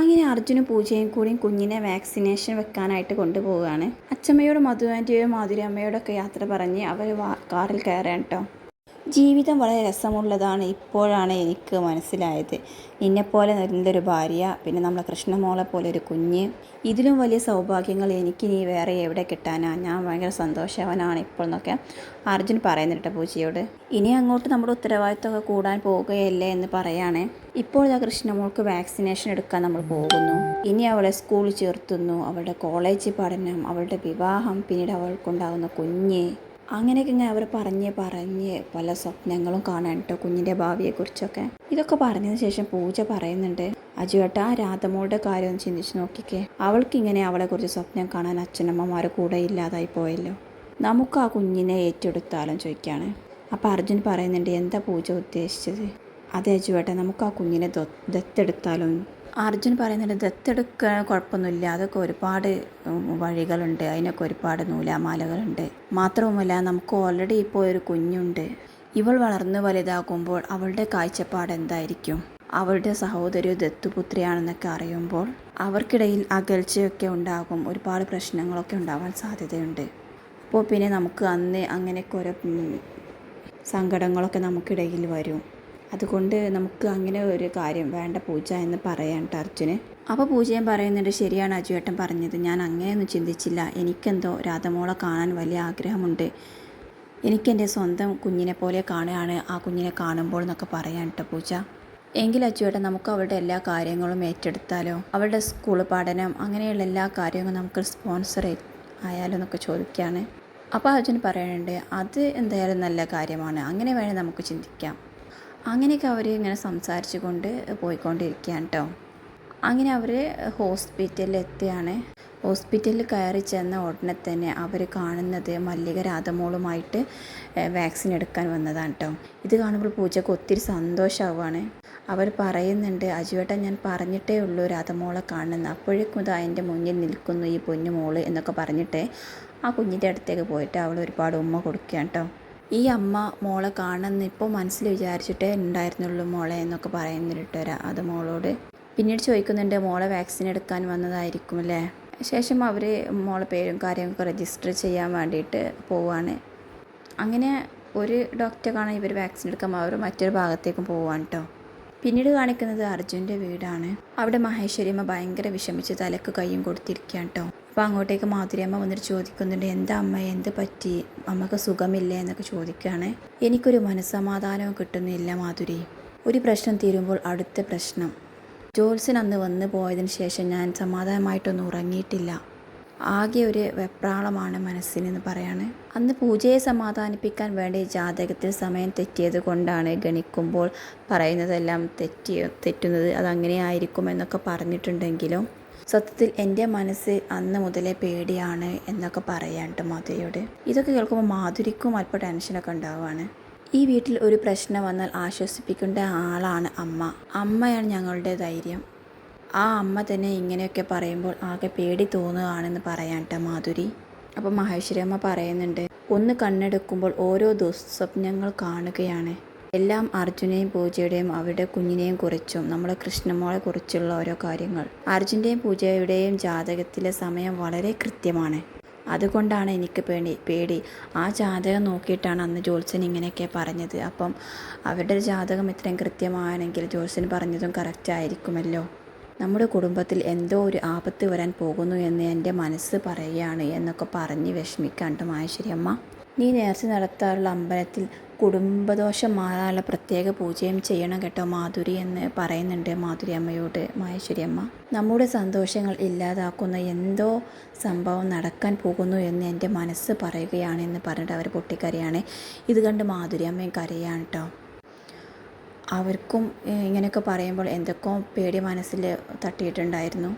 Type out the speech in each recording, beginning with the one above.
അങ്ങനെ അർജുനും പൂജയും കൂടിയും കുഞ്ഞിനെ വാക്സിനേഷൻ വെക്കാനായിട്ട് കൊണ്ടുപോവുകയാണ്. അച്ഛമ്മയോടും മധു ആന്റിയോടും മാധുരി അമ്മയോടൊക്കെ യാത്ര പറഞ്ഞ് അവർ കാറിൽ കയറാൻ കേട്ടോ ജീവിതം വളരെ രസമുള്ളതാണ് ഇപ്പോഴാണ് എനിക്ക് മനസ്സിലായത്. നിന്നെപ്പോലെ നല്ലൊരു ഭാര്യ പിന്നെ നമ്മളെ കൃഷ്ണമോളെ പോലെ ഒരു കുഞ്ഞ്. ഇതിലും വലിയ സൗഭാഗ്യങ്ങൾ എനിക്ക് നീ വേറെ എവിടെ കിട്ടാനാ? ഞാൻ ഭയങ്കര സന്തോഷവനാണ് ഇപ്പോൾ എന്നൊക്കെ അർജുൻ പറയുന്നുണ്ട് പൂജയോട് ഇനി അങ്ങോട്ട് നമ്മുടെ ഉത്തരവാദിത്തമൊക്കെ കൂടാൻ പോകുകയല്ലേ എന്ന് പറയുകയാണേ ഇപ്പോൾ ആ കൃഷ്ണമോൾക്ക് വാക്സിനേഷൻ എടുക്കാൻ നമ്മൾ പോകുന്നു. ഇനി അവളെ സ്കൂളിൽ ചേർത്തുന്നു. അവളുടെ കോളേജ് പഠനം അവളുടെ വിവാഹം പിന്നീട് അവൾക്കുണ്ടാകുന്ന കുഞ്ഞ്. അങ്ങനെയൊക്കെ ഇങ്ങനെ അവർ പറഞ്ഞ് പറഞ്ഞ് പല സ്വപ്നങ്ങളും കാണാൻ കേട്ടോ കുഞ്ഞിന്റെ ഭാവിയെക്കുറിച്ചൊക്കെ. ഇതൊക്കെ പറഞ്ഞതിന് ശേഷം പൂജ പറയുന്നുണ്ട്. അജുവേട്ട ആ രാധമോളുടെ കാര്യം ഒന്ന് ചിന്തിച്ച് നോക്കിക്കേ. അവൾക്കിങ്ങനെ അവളെക്കുറിച്ച് സ്വപ്നം കാണാൻ അച്ഛനമ്മമാർ കൂടെ ഇല്ലാതായി പോയല്ലോ. നമുക്ക് ആ കുഞ്ഞിനെ ഏറ്റെടുത്താലും ചോദിക്കുകയാണ് അപ്പോൾ അർജുൻ പറയുന്നുണ്ട് എന്താ പൂജ ഉദ്ദേശിച്ചത്? അതെ അജു ഏട്ടാ നമുക്ക് ആ കുഞ്ഞിനെ ദത്തെടുത്താലും അർജുൻ പറയുന്നുണ്ട് ദത്തെടുക്കാൻ കുഴപ്പമൊന്നുമില്ല. അതൊക്കെ ഒരുപാട് വഴികളുണ്ട്. അതിനൊക്കെ ഒരുപാട് നൂലാമാലകളുണ്ട്. മാത്രവുമല്ല നമുക്ക് ഓൾറെഡി ഇപ്പോൾ ഒരു കുഞ്ഞുണ്ട്. ഇവൾ വളർന്ന് വലുതാകുമ്പോൾ അവളുടെ കാഴ്ചപ്പാട് എന്തായിരിക്കും? അവളുടെ സഹോദരി ദത്തുപുത്രിയാണെന്നൊക്കെ അറിയുമ്പോൾ അവർക്കിടയിൽ അകൽച്ചയൊക്കെ ഉണ്ടാകും. ഒരുപാട് പ്രശ്നങ്ങളൊക്കെ ഉണ്ടാവാൻ സാധ്യതയുണ്ട്. അപ്പോൾ പിന്നെ നമുക്ക് അന്ന് അങ്ങനെയൊക്കെ ഓരോ സങ്കടങ്ങളൊക്കെ നമുക്കിടയിൽ വരും. അതുകൊണ്ട് നമുക്ക് അങ്ങനെ ഒരു കാര്യം വേണ്ട പൂജ എന്ന് പറയാൻ അർജുന്. അപ്പോൾ പൂജയും പറയുന്നുണ്ട് ശരിയാണ് അജുവേട്ടൻ പറഞ്ഞത്. ഞാൻ അങ്ങനെയൊന്നും ചിന്തിച്ചില്ല. എനിക്കെന്തോ രാധമോളെ കാണാൻ വലിയ ആഗ്രഹമുണ്ട്. എനിക്കെന്റെ സ്വന്തം കുഞ്ഞിനെ പോലെ കാണുകയാണ് ആ കുഞ്ഞിനെ കാണുമ്പോൾ എന്നൊക്കെ പറയാൻ കേട്ടോ പൂജ. എങ്കിൽ അച്ചുവേട്ടൻ നമുക്ക് അവളുടെ എല്ലാ കാര്യങ്ങളും ഏറ്റെടുത്താലോ? അവളുടെ സ്കൂൾ പഠനം അങ്ങനെയുള്ള എല്ലാ കാര്യങ്ങളും നമുക്ക് സ്പോൺസർ ആയാലോ എന്നൊക്കെ ചോദിക്കുകയാണ്. അപ്പോൾ അർജുൻ പറയുന്നുണ്ട് അത് എന്തായാലും നല്ല കാര്യമാണ്. അങ്ങനെ വേണേൽ നമുക്ക് ചിന്തിക്കാം. അങ്ങനെയൊക്കെ അവർ ഇങ്ങനെ സംസാരിച്ചു കൊണ്ട് പോയിക്കൊണ്ടിരിക്കുകയാണ് കേട്ടോ അങ്ങനെ അവർ ഹോസ്പിറ്റലിൽ എത്തിയാണ്. ഹോസ്പിറ്റലിൽ കയറി ചെന്ന ഉടനെ തന്നെ അവർ കാണുന്നത് മല്ലിക രാധമോളുമായിട്ട് വാക്സിൻ എടുക്കാൻ വന്നതാണ് കേട്ടോ ഇത് കാണുമ്പോൾ പൂജക്ക് ഒത്തിരി സന്തോഷമാവുകയാണ് അവർ പറയുന്നുണ്ട് അജുവേട്ടൻ ഞാൻ പറഞ്ഞിട്ടേ ഉള്ളൂ രാധമോളെ കാണുന്നു. അപ്പോഴേക്കും ഇതാ എന്റെ മുന്നിൽ നിൽക്കുന്നു ഈ പൊന്നു മോൾ എന്നൊക്കെ പറഞ്ഞിട്ട് ആ കുഞ്ഞിന്റെ അടുത്തേക്ക് പോയിട്ട് അവൾ ഒരുപാട് ഉമ്മ കൊടുക്കുകയാണ് കേട്ടോ ഈ അമ്മ മോളെ കാണുന്ന ഇപ്പോൾ മനസ്സിൽ വിചാരിച്ചിട്ടേ ഉണ്ടായിരുന്നുള്ളൂ മോളെ എന്നൊക്കെ പറയുന്നുണ്ട് അത് മോളോട്. പിന്നീട് ചോദിക്കുന്നുണ്ട് മോളെ വാക്സിൻ എടുക്കാൻ വന്നതായിരിക്കും അല്ലേ? ശേഷം അവർ മോളെ പേരും കാര്യങ്ങളൊക്കെ രജിസ്റ്റർ ചെയ്യാൻ വേണ്ടിയിട്ട് പോവാണ്. അങ്ങനെ ഒരു ഡോക്ടറെ കാണാൻ ഇവർ വാക്സിൻ എടുക്കാൻ അവർ മറ്റൊരു ഭാഗത്തേക്കും പോവാണ് കേട്ടോ പിന്നീട് കാണിക്കുന്നത് അർജുന്റെ വീടാണ്. അവിടെ മഹേശ്വരിയമ്മ ഭയങ്കര വിഷമിച്ച് തലക്ക് കൈയും കൊടുത്തിരിക്കുകയാണ് കേട്ടോ അപ്പോൾ അങ്ങോട്ടേക്ക് മാധുരിയമ്മ വന്നിട്ട് ചോദിക്കുന്നുണ്ട് എന്താ അമ്മ എന്ത് പറ്റി? അമ്മയ്ക്ക് സുഖമില്ലേ? എന്നൊക്കെ ചോദിക്കുകയാണ്. എനിക്കൊരു മനസ്സമാധാനവും കിട്ടുന്നില്ല മാധുരി. ഒരു പ്രശ്നം തീരുമ്പോൾ അടുത്ത പ്രശ്നം. ജോൽസൻ അന്ന് വന്നു പോയതിന് ശേഷം ഞാൻ സമാധാനമായിട്ടൊന്നും ഉറങ്ങിയിട്ടില്ല. ആകെ ഒരു വെപ്രാളമാണ് മനസ്സിനെന്ന് പറയാണ്. അന്ന് പൂജയെ സമാധാനിപ്പിക്കാൻ വേണ്ടി ജാതകത്തിൽ സമയം തെറ്റിയത് കൊണ്ടാണ് ഗണിക്കുമ്പോൾ പറയുന്നതെല്ലാം തെറ്റി തെറ്റുന്നത് അതങ്ങനെ ആയിരിക്കും എന്നൊക്കെ പറഞ്ഞിട്ടുണ്ടെങ്കിലും സത്യത്തിൽ എന്റെ മനസ്സ് അന്ന് മുതലേ പേടിയാണ് എന്നൊക്കെ പറയാണ്ട് മാധുരിയോട്. ഇതൊക്കെ കേൾക്കുമ്പോൾ മാധുരിക്കും അല്പം ടെൻഷനൊക്കെ ഉണ്ടാവുകയാണ്. ഈ വീട്ടിൽ ഒരു പ്രശ്നം വന്നാൽ ആശ്വസിപ്പിക്കേണ്ട ആളാണ് അമ്മ. അമ്മയാണ് ഞങ്ങളുടെ ധൈര്യം. ആ അമ്മ തന്നെ ഇങ്ങനെയൊക്കെ പറയുമ്പോൾ ആകെ പേടി തോന്നുകയാണെന്ന് പറയാൻട്ട മാധുരി. അപ്പോൾ മഹേശ്വരി അമ്മ പറയുന്നുണ്ട് ഒന്ന് കണ്ണെടുക്കുമ്പോൾ ഓരോ ദുസ്വപ്നങ്ങൾ കാണുകയാണ്. എല്ലാം അർജുനെയും പൂജയുടെയും അവരുടെ കുഞ്ഞിനെയും കുറിച്ചും നമ്മുടെ കൃഷ്ണമോളെ കുറിച്ചുള്ള ഓരോ കാര്യങ്ങൾ. അർജുന്റെയും പൂജയുടെയും ജാതകത്തിലെ സമയം വളരെ കൃത്യമാണ്. അതുകൊണ്ടാണ് എനിക്ക് പേടി പേടി. ആ ജാതകം നോക്കിയിട്ടാണ് അന്ന് ജോത്സൻ ഇങ്ങനെയൊക്കെ പറഞ്ഞത്. അപ്പം അവരുടെ ജാതകം ഇത്രയും കൃത്യമാണെങ്കിൽ ജോത്സൻ പറഞ്ഞതും കറക്റ്റ് ആയിരിക്കുമല്ലോ. നമ്മുടെ കുടുംബത്തിൽ എന്തോ ഒരു ആപത്ത് വരാൻ പോകുന്നു എന്ന് എന്റെ മനസ്സ് പറയുകയാണ് എന്നൊക്കെ പറഞ്ഞ് വിഷമിക്കാണ്ട് മായശ്ശേരി അമ്മ. നീ നേർച്ച നടത്താറുള്ള അമ്പലത്തിൽ കുടുംബദോഷം മാറാനുള്ള പ്രത്യേക പൂജയും ചെയ്യണം കേട്ടോ മാധുരി എന്ന് പറയുന്നുണ്ട് മാധുരി അമ്മയോട് മഹേശ്വരി അമ്മ നമ്മുടെ സന്തോഷങ്ങൾ ഇല്ലാതാക്കുന്ന എന്തോ സംഭവം നടക്കാൻ പോകുന്നു എന്ന് എന്റെ മനസ്സ് പറയുകയാണ് എന്ന് പറഞ്ഞിട്ട് അവർ പൊട്ടിക്കരയാണ്. ഇത് കണ്ട് മാധുരി അമ്മയും കരയാണ് കേട്ടോ. അവർക്കും ഇങ്ങനെയൊക്കെ പറയുമ്പോൾ എന്തൊക്കെയോ പേടി മനസ്സിൽ തട്ടിയിട്ടുണ്ടായിരുന്നു.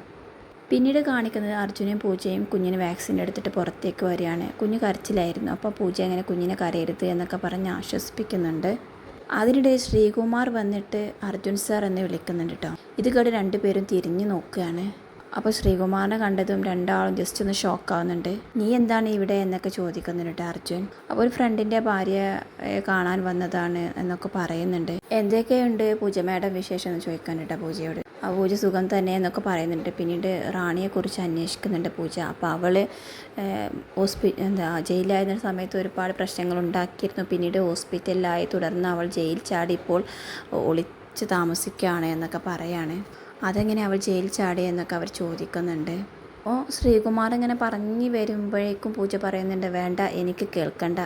പിന്നീട് കാണിക്കുന്നത് അർജുനും പൂജയും കുഞ്ഞിന് വാക്സിൻ എടുത്തിട്ട് പുറത്തേക്ക് വരികയാണ്. കുഞ്ഞ് കരച്ചിലായിരുന്നു. അപ്പോൾ പൂജ എങ്ങനെ കുഞ്ഞിനെ കരയരുത് എന്നൊക്കെ പറഞ്ഞ് ആശ്വസിപ്പിക്കുന്നുണ്ട്. അതിനിടെ ശ്രീകുമാർ വന്നിട്ട് അർജുൻ സാർ എന്ന് വിളിക്കുന്നുണ്ട് കേട്ടോ ഇത് കേട്ട് രണ്ടുപേരും തിരിഞ്ഞു നോക്കുകയാണ്. അപ്പോൾ ശ്രീകുമാറിനെ കണ്ടതും രണ്ടാളും ജസ്റ്റ് ഒന്ന് ഷോക്ക് ആവുന്നുണ്ട്. നീ എന്താണ് ഇവിടെ? എന്നൊക്കെ ചോദിക്കുന്നുണ്ട് അർജുൻ. അപ്പോൾ ഒരു ഫ്രണ്ടിന്റെ ഭാര്യയെ കാണാൻ വന്നതാണ് എന്നൊക്കെ പറയുന്നുണ്ട്. എന്തൊക്കെയുണ്ട്? പൂജ മേഡം വിശേഷം എന്ന് പൂജയോട്. പൂജ സുഖം തന്നെ എന്നൊക്കെ പറയുന്നുണ്ട്. പിന്നീട് റാണിയെക്കുറിച്ച് അന്വേഷിക്കുന്നുണ്ട് പൂജ. അപ്പോൾ അവൾ ഹോസ്പി എന്താ ജയിലായിരുന്ന സമയത്ത് ഒരുപാട് പ്രശ്നങ്ങൾ ഉണ്ടാക്കിയിരുന്നു. പിന്നീട് ഹോസ്പിറ്റലിലായി. തുടർന്ന് അവൾ ജയിൽ ചാടി ഇപ്പോൾ ഒളിച്ച് താമസിക്കുകയാണ് എന്നൊക്കെ പറയാണ്. അതെങ്ങനെ അവൾ ജയിൽ ചാടി എന്നൊക്കെ അവർ ചോദിക്കുന്നുണ്ട്. അപ്പോൾ ശ്രീകുമാർ ഇങ്ങനെ പറഞ്ഞു വരുമ്പോഴേക്കും പൂജ പറയുന്നുണ്ട് വേണ്ട എനിക്ക് കേൾക്കണ്ട.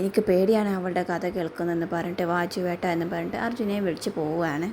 എനിക്ക് പേടിയാണ് അവളുടെ കഥ കേൾക്കുന്നതെന്ന് പറഞ്ഞിട്ട് വാജുവേട്ട എന്ന് പറഞ്ഞിട്ട് അർജുനെ വിളിച്ച് പോവുകയാണ്.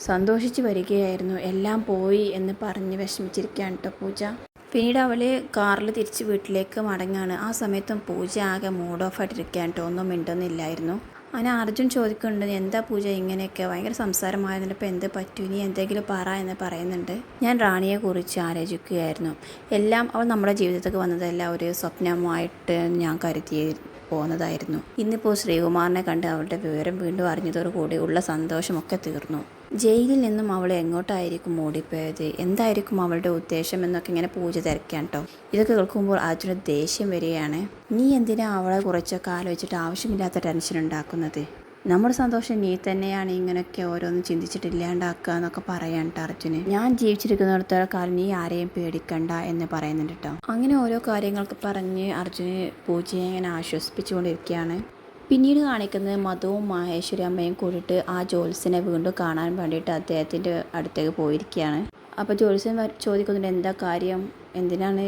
സന്തോഷിച്ച് വരികയായിരുന്നു. എല്ലാം പോയി എന്ന് പറഞ്ഞ് വിഷമിച്ചിരിക്കുകയാണ് കേട്ടോ പൂജ. പിന്നീട് അവൾ കാറിൽ തിരിച്ച് വീട്ടിലേക്ക് മടങ്ങാണ്. ആ സമയത്തും പൂജ ആകെ മൂഡ് ഓഫ് ആയിട്ടിരിക്കുകയാണ് കേട്ടോ ഒന്നും മിണ്ടുന്നില്ലായിരുന്നു. അങ്ങനെ അർജുൻ ചോദിക്കുന്നുണ്ട് എന്താ പൂജ ഇങ്ങനെയൊക്കെ? ഭയങ്കര സംസാരമായിരുന്നു ഇപ്പോൾ എന്ത് പറ്റൂ? ഇനി എന്തെങ്കിലും പറ എന്ന് പറയുന്നുണ്ട്. ഞാൻ റാണിയെ കുറിച്ച് ആലോചിക്കുകയായിരുന്നു. എല്ലാം അവൾ നമ്മുടെ ജീവിതത്തിലേക്ക് വന്നതെല്ലാം ഒരു സ്വപ്നമായിട്ട് ഞാൻ കരുതി പോകുന്നതായിരുന്നു ഇന്നിപ്പോൾ ശ്രീകുമാറിനെ കണ്ട് അവളുടെ വിവരം വീണ്ടും അറിഞ്ഞതോടുകൂടി ഉള്ള സന്തോഷമൊക്കെ തീർന്നു. ജയിലിൽ നിന്നും അവൾ എങ്ങോട്ടായിരിക്കും ഓടിപ്പോയത്? എന്തായിരിക്കും അവളുടെ ഉദ്ദേശം എന്നൊക്കെ ഇങ്ങനെ പൂജ തിരക്കാൻ കേട്ടോ. ഇതൊക്കെ കേൾക്കുമ്പോൾ അർജുന ദേഷ്യം വരികയാണ്. നീ എന്തിനാ അവളെ കുറച്ചൊക്കെ ആലോചിച്ചിട്ട് ആവശ്യമില്ലാത്ത ടെൻഷൻ ഉണ്ടാക്കുന്നത്? നമ്മുടെ സന്തോഷം നീ തന്നെയാണ് ഇങ്ങനെയൊക്കെ ഓരോന്നും ചിന്തിച്ചിട്ടില്ലാണ്ടാക്കുക എന്നൊക്കെ പറയാൻ കേട്ടോ അർജുന്. ഞാൻ ജീവിച്ചിരിക്കുന്നിടത്തോളം കാലം നീ ആരെയും പേടിക്കണ്ട എന്ന് പറയുന്നുണ്ട് കേട്ടോ അങ്ങനെ ഓരോ കാര്യങ്ങളൊക്കെ പറഞ്ഞ് അർജുന് പൂജയെ ഇങ്ങനെ ആശ്വസിപ്പിച്ചുകൊണ്ടിരിക്കുകയാണ്. പിന്നീട് കാണിക്കുന്നത് മധുവും മാഹേശ്വരി അമ്മയും കൂടിയിട്ട് ആ ജോത്സ്യനെ വീണ്ടും കാണാൻ വേണ്ടിയിട്ട് അദ്ദേഹത്തിന്റെ അടുത്തേക്ക് പോയിരിക്കുകയാണ്. അപ്പോൾ ജോൽസൻ ചോദിക്കുന്നുണ്ട് എന്താ കാര്യം? എന്തിനാണ്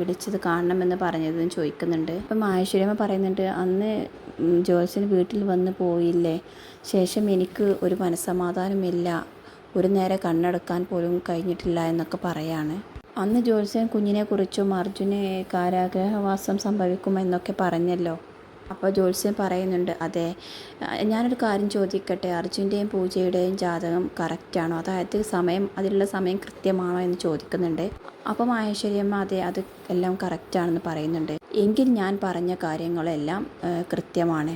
വിളിച്ചത് കാണണമെന്ന് പറഞ്ഞതെന്ന് ചോദിക്കുന്നുണ്ട്. അപ്പം മാഹേശ്വരി അമ്മ പറയുന്നുണ്ട് അന്ന് ജോൽസൻ വീട്ടിൽ വന്ന് പോയില്ലേ? ശേഷം എനിക്ക് ഒരു മനസ്സമാധാനമില്ല. ഒരു നേരെ കണ്ണടക്കാൻ പോലും കഴിഞ്ഞിട്ടില്ല എന്നൊക്കെ പറയാണ്. അന്ന് ജോൽസൻ കുഞ്ഞിനെക്കുറിച്ചും അർജുനെ കാരാഗ്രഹവാസം സംഭവിക്കുമെന്നൊക്കെ പറഞ്ഞല്ലോ. അപ്പോൾ ജോത്സ്യൻ പറയുന്നുണ്ട് അതെ ഞാനൊരു കാര്യം ചോദിക്കട്ടെ? അർജുന്റെയും പൂജയുടെയും ജാതകം കറക്റ്റാണോ അതായത് സമയം അതിലുള്ള സമയം കൃത്യമാണോ എന്ന് ചോദിക്കുന്നുണ്ട്. അപ്പോൾ മാഹേശ്വരിയമ്മ അതെ അത് എല്ലാം കറക്റ്റാണെന്ന് പറയുന്നുണ്ട്. എങ്കിൽ ഞാൻ പറഞ്ഞ കാര്യങ്ങളെല്ലാം കൃത്യമാണ്.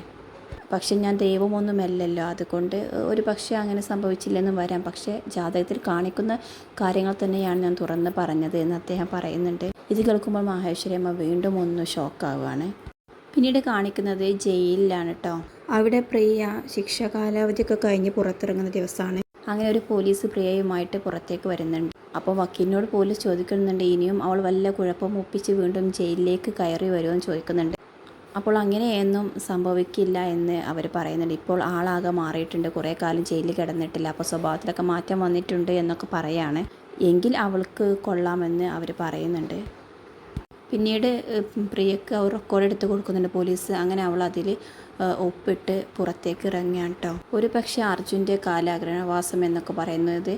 പക്ഷെ ഞാൻ ദൈവമൊന്നുമല്ലല്ലോ. അതുകൊണ്ട് ഒരു പക്ഷേ അങ്ങനെ സംഭവിച്ചില്ലെന്നും വരാം. പക്ഷേ ജാതകത്തിൽ കാണിക്കുന്ന കാര്യങ്ങൾ തന്നെയാണ് ഞാൻ തുറന്ന് പറഞ്ഞത് എന്ന് അദ്ദേഹം പറയുന്നുണ്ട്. ഇത് കേൾക്കുമ്പോൾ മാഹേശ്വരിയമ്മ വീണ്ടും ഒന്ന് ഷോക്കാവുകയാണ് പിന്നീട് കാണിക്കുന്നത് ജയിലിലാണ് കേട്ടോ അവിടെ പ്രിയ ശിക്ഷ കാലാവധിയൊക്കെ കഴിഞ്ഞ് പുറത്തിറങ്ങുന്ന ദിവസമാണ്. അങ്ങനെ ഒരു പോലീസ് പ്രിയയുമായിട്ട് പുറത്തേക്ക് വരുന്നുണ്ട്. അപ്പോൾ വക്കീലിനോട് പോലീസ് ചോദിക്കുന്നുണ്ട് ഇനിയും അവൾ വല്ല കുഴപ്പം ഒപ്പിച്ച് വീണ്ടും ജയിലിലേക്ക് കയറി വരുമെന്ന് ചോദിക്കുന്നുണ്ട്. അപ്പോൾ അങ്ങനെയൊന്നും സംഭവിക്കില്ല എന്ന് അവർ പറയുന്നുണ്ട്. ഇപ്പോൾ ആളാകെ മാറിയിട്ടുണ്ട്. കുറേ കാലം ജയിലിൽ കിടന്നിട്ടില്ല. അപ്പോൾ സ്വഭാവത്തിലൊക്കെ മാറ്റം വന്നിട്ടുണ്ട് എന്നൊക്കെ പറയാണ്. എങ്കിൽ അവൾക്ക് കൊള്ളാമെന്ന് അവർ പറയുന്നുണ്ട്. പിന്നീട് പ്രിയക്ക് അവർ റെക്കോർഡ് എടുത്ത് കൊടുക്കുന്നുണ്ട് പോലീസ്. അങ്ങനെ അവൾ അതിൽ ഒപ്പിട്ട് പുറത്തേക്ക് ഇറങ്ങിയാണ് കേട്ടോ ഒരു പക്ഷേ അർജുന്റെ കാലാഗ്രഹവാസം എന്നൊക്കെ പറയുന്നത്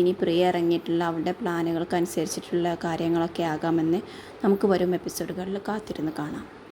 ഇനി പ്രിയ ഇറങ്ങിയിട്ടുള്ള അവളുടെ പ്ലാനുകൾക്ക് അനുസരിച്ചിട്ടുള്ള കാര്യങ്ങളൊക്കെ ആകാമെന്ന് നമുക്ക് വരും എപ്പിസോഡുകളിൽ കാത്തിരുന്ന് കാണാം.